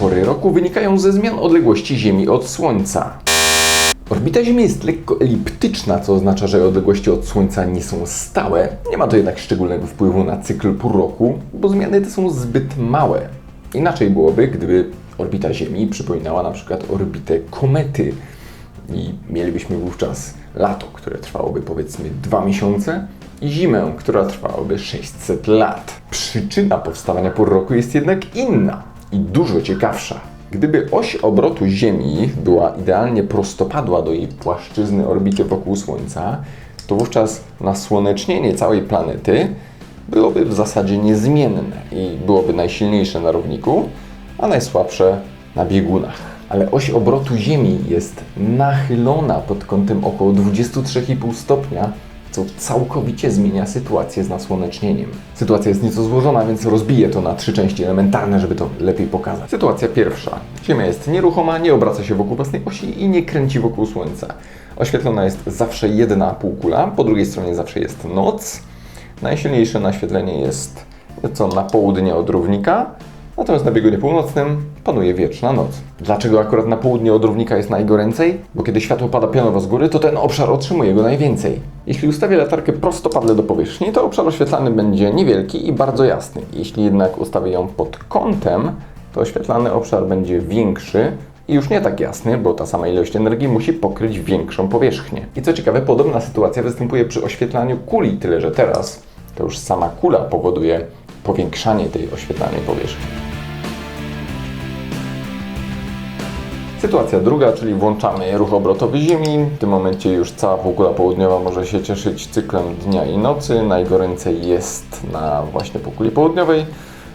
pory roku wynikają ze zmian odległości Ziemi od Słońca. Orbita Ziemi jest lekko eliptyczna, co oznacza, że odległości od Słońca nie są stałe. Nie ma to jednak szczególnego wpływu na cykl pół roku, bo zmiany te są zbyt małe. Inaczej byłoby, gdyby orbita Ziemi przypominała na przykład orbitę komety i mielibyśmy wówczas lato, które trwałoby powiedzmy dwa miesiące i zimę, która trwałaby 600 lat. Przyczyna powstawania pór roku jest jednak inna i dużo ciekawsza. Gdyby oś obrotu Ziemi była idealnie prostopadła do jej płaszczyzny orbity wokół Słońca, to wówczas nasłonecznienie całej planety byłoby w zasadzie niezmienne i byłoby najsilniejsze na równiku, a najsłabsze na biegunach. Ale oś obrotu Ziemi jest nachylona pod kątem około 23,5 stopnia, co całkowicie zmienia sytuację z nasłonecznieniem. Sytuacja jest nieco złożona, więc rozbiję to na trzy części elementarne, żeby to lepiej pokazać. Sytuacja pierwsza. Ziemia jest nieruchoma, nie obraca się wokół własnej osi i nie kręci wokół Słońca. Oświetlona jest zawsze jedna półkula, po drugiej stronie zawsze jest noc. Najsilniejsze naświetlenie jest nieco na południe od równika, natomiast na biegunie północnym panuje wieczna noc. Dlaczego akurat na południe od równika jest najgoręcej? Bo kiedy światło pada pionowo z góry, to ten obszar otrzymuje go najwięcej. Jeśli ustawię latarkę prostopadle do powierzchni, to obszar oświetlany będzie niewielki i bardzo jasny. Jeśli jednak ustawię ją pod kątem, to oświetlany obszar będzie większy i już nie tak jasny, bo ta sama ilość energii musi pokryć większą powierzchnię. I co ciekawe, podobna sytuacja występuje przy oświetlaniu kuli, tyle że teraz to już sama kula powoduje powiększanie tej oświetlanej powierzchni. Sytuacja druga, czyli włączamy ruch obrotowy Ziemi. W tym momencie już cała półkula południowa może się cieszyć cyklem dnia i nocy. Najgoręcej jest na właśnie półkuli południowej,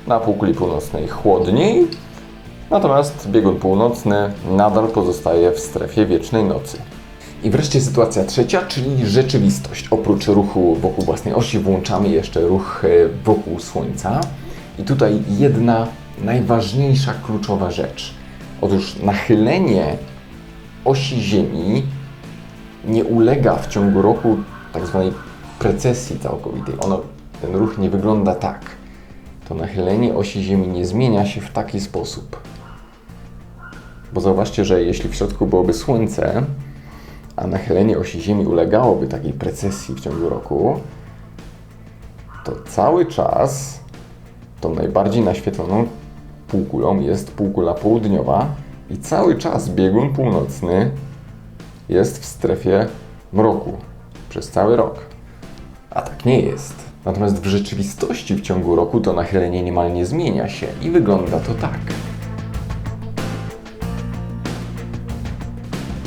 na półkuli północnej chłodniej. Natomiast biegun północny nadal pozostaje w strefie wiecznej nocy. I wreszcie sytuacja trzecia, czyli rzeczywistość. Oprócz ruchu wokół własnej osi włączamy jeszcze ruch e, wokół Słońca. I tutaj jedna najważniejsza, kluczowa rzecz. Otóż nachylenie osi Ziemi nie ulega w ciągu roku tak zwanej precesji całkowitej. Ono, ten ruch nie wygląda tak. To nachylenie osi Ziemi nie zmienia się w taki sposób. Bo zauważcie, że jeśli w środku byłoby Słońce, a nachylenie osi Ziemi ulegałoby takiej precesji w ciągu roku, to cały czas tą najbardziej naświetloną półkulą jest półkula południowa i cały czas biegun północny jest w strefie mroku przez cały rok. A tak nie jest. Natomiast w rzeczywistości w ciągu roku to nachylenie niemal nie zmienia się i wygląda to tak.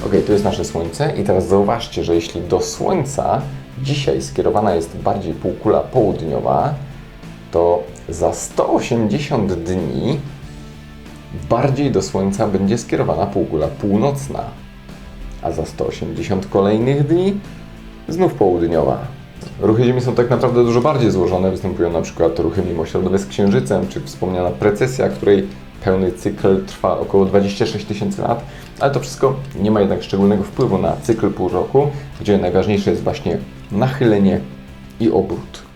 Ok, to jest nasze Słońce i teraz zauważcie, że jeśli do Słońca dzisiaj skierowana jest bardziej półkula południowa, to za 180 dni bardziej do Słońca będzie skierowana półkula północna, a za 180 kolejnych dni znów południowa. Ruchy Ziemi są tak naprawdę dużo bardziej złożone. Występują na przykład ruchy mimośladowe z Księżycem, czy wspomniana precesja, której pełny cykl trwa około 26 tysięcy lat, ale to wszystko nie ma jednak szczególnego wpływu na cykl pół roku, gdzie najważniejsze jest właśnie nachylenie i obrót.